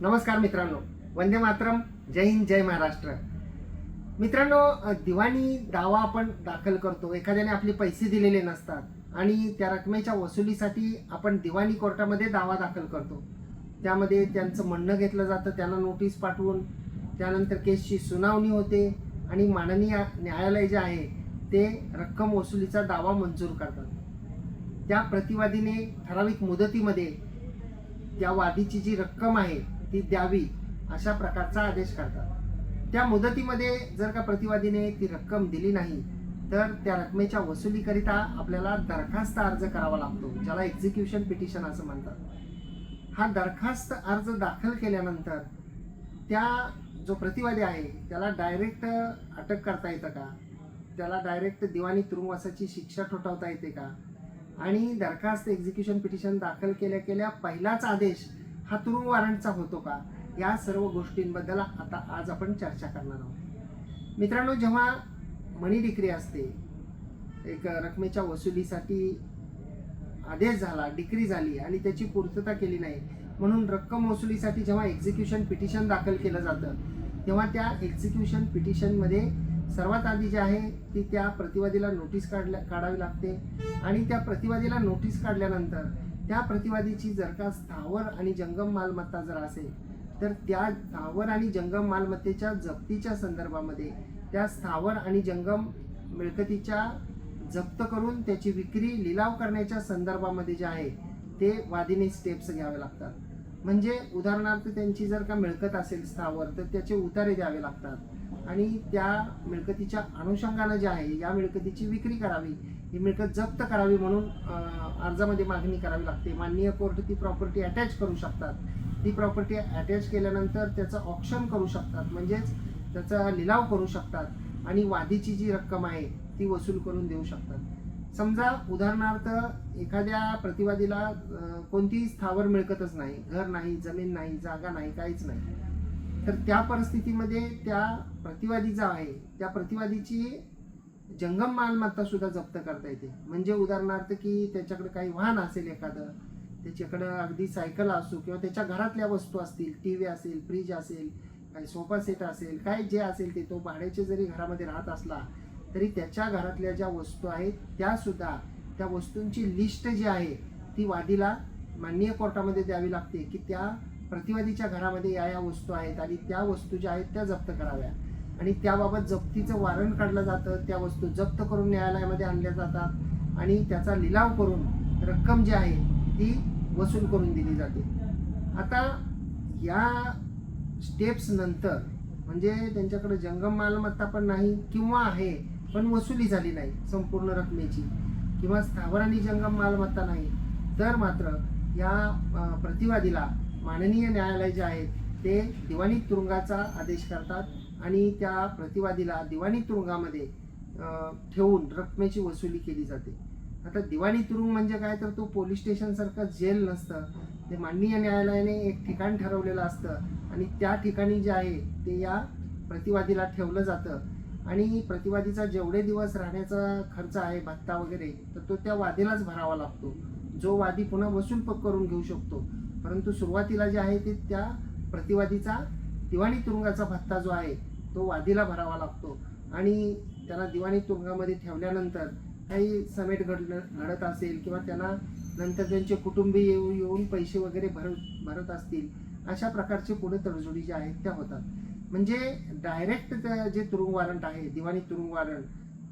नमस्कार मित्रांनो. वंदे मातरम. जय हिंद जय महाराष्ट्र. मित्रांनो दिवाणी दावा आपण दाखल करतो. एखाद्याने आपले पैसे दिलेले नसतात आणि त्या रकमेच्या वसुलीसाठी आपण दिवाणी कोर्टामध्ये दावा दाखल करतो. त्यामध्ये त्यांचं म्हणणं घेतलं जातं त्यांना नोटीस पाठवून. त्यानंतर केसची सुनावणी होते आणि माननीय न्यायालय जे आहे ते रक्कम वसुलीचा दावा मंजूर करतात. त्या प्रतिवादीने ठराविक मुदतीमध्ये त्या वादीची जी रक्कम आहे ती द्यावी अशा प्रकारचा आदेश करतात. त्या मुदतीमध्ये जर का प्रतिवादीने ती रक्कम दिली नाही तर त्या रकमेच्या वसुलीकरिता आपल्याला दरखास्त अर्ज करावा लागतो ज्याला एक्झिक्युशन पिटिशन असं म्हणतात. हा दरखास्त अर्ज दाखल केल्यानंतर त्या जो प्रतिवादी आहे त्याला डायरेक्ट अटक करता येतं का? त्याला डायरेक्ट दिवाणी तुरुंगवासाची शिक्षा ठोठावता येते का? आणि दरखास्त एक्झिक्युशन पिटिशन दाखल केल्या केल्या पहिलाच आदेश हा तुरुंग वॉरंटचा होतो का? या सर्व गोष्टींबद्दल आता आज आपण चर्चा करणार आहोत. मित्रांनो जेव्हा मनी डिक्री असते एक रकमेच्या वसुलीसाठी आदेश झाला डिक्री झाली आणि त्याची पूर्तता केली नाही म्हणून रक्कम वसुलीसाठी जेव्हा एक्झिक्युशन पिटिशन दाखल केलं जातं तेव्हा त्या एक्झिक्युशन पिटिशनमध्ये सर्वात आधी जे आहे ती त्या प्रतिवादीला नोटीस काढल्या काढावी लागते आणि त्या प्रतिवादीला नोटीस काढल्यानंतर त्या प्रतिवादीची जर का स्थावर आणि जंगम मालमत्ता जर असेल तर त्या स्थावर आणि जंगम मालमत्तेच्या जप्तीच्या संदर्भामध्ये त्या स्थावर आणि जंगम मिळकतीच्या जप्त करून त्याची विक्री लिलाव करण्याच्या संदर्भामध्ये जे आहे ते वादीने स्टेप्स घ्यावे लागतात. म्हणजे उदाहरणार्थ त्यांची जर का मिळकत असेल स्थावर तर त्याचे उतारे द्यावे लागतात. आणि त्या मिळकतीच्या अनुषंगानं जे आहे या मिळकतीची विक्री करावी ही मिळकत जप्त करावी म्हणून अर्जामध्ये मागणी करावी लागते. माननीय कोर्ट ती प्रॉपर्टी अटॅच करू शकतात. ती प्रॉपर्टी अटॅच केल्यानंतर त्याचं ऑप्शन करू शकतात. म्हणजेच त्याचा लिलाव करू शकतात आणि वादीची जी रक्कम आहे ती वसूल करून देऊ शकतात. समजा उदाहरणार्थ एखाद्या प्रतिवादीला कोणतीही स्थावर मिळकतच नाही. घर नाही जमीन नाही जागा नाही काहीच नाही. तर त्या परिस्थितीमध्ये त्या प्रतिवादी जो आहे त्या प्रतिवादीची जंगम मालमत्ता सुद्धा जप्त करता येते. म्हणजे उदाहरणार्थ की त्याच्याकडे काही वाहन असेल एखादं त्याच्याकडं अगदी सायकल असो किंवा त्याच्या घरातल्या वस्तू असतील टी व्ही असेल फ्रीज असेल काही सोफा सेट असेल काय जे असेल ते तो भाड्याचे जरी घरामध्ये राहत असला तरी त्याच्या घरातल्या ज्या वस्तू आहेत त्यासुद्धा त्या वस्तूंची लिस्ट जी आहे ती वादीला माननीय कोर्टामध्ये द्यावी लागते की त्या प्रतिवादीच्या घरामध्ये या या वस्तू आहेत आणि त्या वस्तू ज्या आहेत त्या जप्त कराव्या. आणि त्याबाबत जप्तीचं वॉरंट काढलं जातं त्या वस्तू जप्त करून न्यायालयामध्ये आणल्या जातात आणि त्याचा लिलाव करून रक्कम जी आहे ती वसूल करून दिली जाते. आता या स्टेप्स नंतर म्हणजे त्यांच्याकडे जंगम मालमत्ता पण नाही किंवा आहे पण वसुली झाली नाही संपूर्ण रकमेची किंवा स्थावर आणि जंगम मालमत्ता नाही तर मात्र या प्रतिवादीला माननीय न्यायालय जे आहेत ते दिवाणी तुरुंगाचा आदेश करतात आणि त्या प्रतिवादीला दिवाणी तुरुंगामध्ये ठेवून रकमेची वसुली केली जाते. आता दिवाणी तुरुंग म्हणजे काय? तर तो पोलीस स्टेशनसारखं जेल नसतं. ते माननीय न्यायालयाने एक ठिकाण ठरवलेलं असतं आणि त्या ठिकाणी जे आहे ते या प्रतिवादीला ठेवलं जातं. आणि प्रतिवादीचा जेवढे दिवस राहण्याचा खर्च आहे भत्ता वगैरे तर तो त्या वादीलाच भरावा लागतो. जो वादी पुन्हा वसूल करून घेऊ शकतो. परंतु सुरुवातीला जे आहे ते त्या प्रतिवादीचा दिवाणी तुरुंगाचा भत्ता जो आहे तो वादीला भरावा लागतो. आणि त्यांना दिवाणी तुरुंगामध्ये ठेवल्यानंतर काही समेट घडलं घडत असेल किंवा त्यांना नंतर त्यांचे कुटुंबीय येऊ येऊन पैसे वगैरे भरत भरत असतील अशा प्रकारचे पुढे तडजोडी ज्या आहेत त्या होतात. म्हणजे डायरेक्ट जे तुरुंग वॉरंट आहे दिवाणी तुरुंग वॉरंट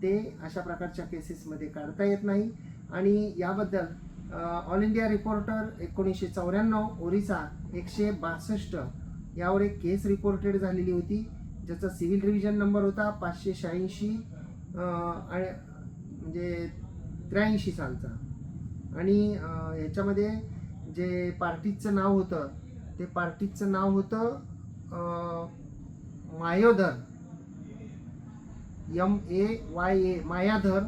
ते अशा प्रकारच्या केसेसमध्ये काढता येत नाही. आणि याबद्दल ऑल इंडिया रिपोर्टर एकोणीसशे चौऱ्याण्णव ओरिसा एकशे बासष्ट यावर एक केस रिपोर्टेड झालेली होती ज्याचा सिव्हिल रिव्हिजन नंबर होता पाचशे शहाऐंशी आणि म्हणजे त्र्याऐंशी सालचा. आणि ह्याच्यामध्ये याच्यामध्ये जे पार्टीचं नाव होतं ते पार्टीचं नाव होतं Mayodhar. M A Y A Mayadhar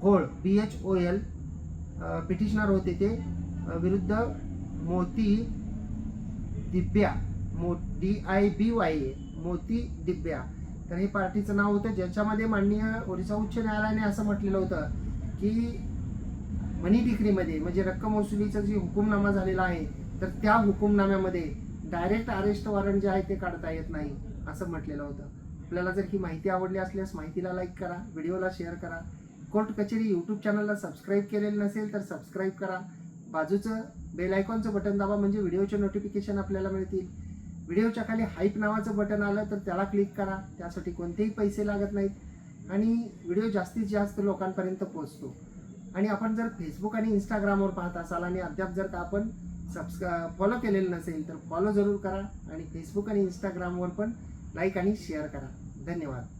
Ghol B H O L petitioner होते ते. विरुद्ध मोती दिब्या मो D I B Y A Moti Dibya. तर हे पार्टीचं नाव होतं. ज्याच्यामध्ये माननीय ओरिसा उच्च न्यायालयाने असं म्हटलेलं होतं की मनी डिक्रीमध्ये म्हणजे रक्कम वसुलीचा जी हुकुमनामा झालेला आहे तर त्या हुकुमनाम्यामध्ये डायरेक्ट अरेस्ट वॉरंट जे आहे ते काढता येत नाही असं म्हटलेलं होतं. आपल्याला जर ही माहिती आवडली असल्यास माहितीला लाईक करा व्हिडिओला शेअर करा. कोर्ट कचेरी यूट्यूब चॅनलला सबस्क्राईब केलेलं नसेल तर सबस्क्राईब करा. बाजूचं बेल आयकॉनचं बटन दाबा म्हणजे व्हिडिओचे नोटिफिकेशन आपल्याला मिळतील. व्हिडिओच्या खाली हाईप नावाचं बटन आलं तर त्याला क्लिक करा. त्यासाठी कोणतेही पैसे लागत नाहीत आणि व्हिडिओ जास्तीत जास्त लोकांपर्यंत पोहोचतो. आणि आपण जर फेसबुक आणि इंस्टाग्रामवर पाहत असाल आणि अद्याप जर का आपण सबस्क्रा फॉलो केलेलं नसेल तर फॉलो जरूर करा आणि फेसबुक आणि इंस्टाग्रामवर पण लाईक आणि शेअर करा. धन्यवाद.